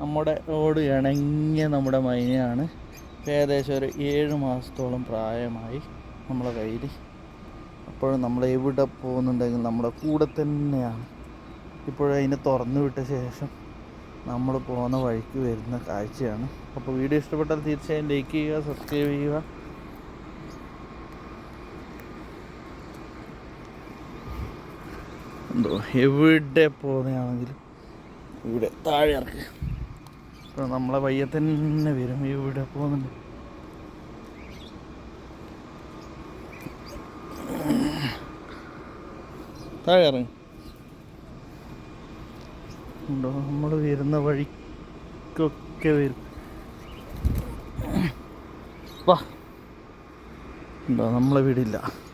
നമ്മുടെ ഓട് ഇണങ്ങിയ നമ്മുടെ മൈനയാണ്. ഏകദേശം ഒരു ഏഴ് മാസത്തോളം പ്രായമായി നമ്മളെ കയ്യിൽ അപ്പോഴും നമ്മൾ എവിടെ പോകുന്നുണ്ടെങ്കിൽ നമ്മുടെ കൂടെ തന്നെയാണ്. ഇപ്പോഴും അതിനെ തുറന്നു വിട്ട ശേഷം നമ്മൾ പോകുന്ന വഴിക്ക് വരുന്ന കാഴ്ചയാണ്. അപ്പോൾ വീഡിയോ ഇഷ്ടപ്പെട്ടാൽ തീർച്ചയായും ലൈക്ക് ചെയ്യുക സബ്സ്ക്രൈബ് ചെയ്യുക. എന്തോ എവിടെ പോകുന്നതാണെങ്കിലും ഇവിടെ താഴെ ഇറക്കുക നമ്മളെ വയ്യ തന്നെ വരും. ഇവിടെ പോകുന്നുണ്ട്. താഴെ ഇറങ്ങി. ഉണ്ടോ? നമ്മൾ വരുന്ന വഴിക്കൊക്കെ വരും. വാ. ഉണ്ടോ? നമ്മളെ വീടില്ല.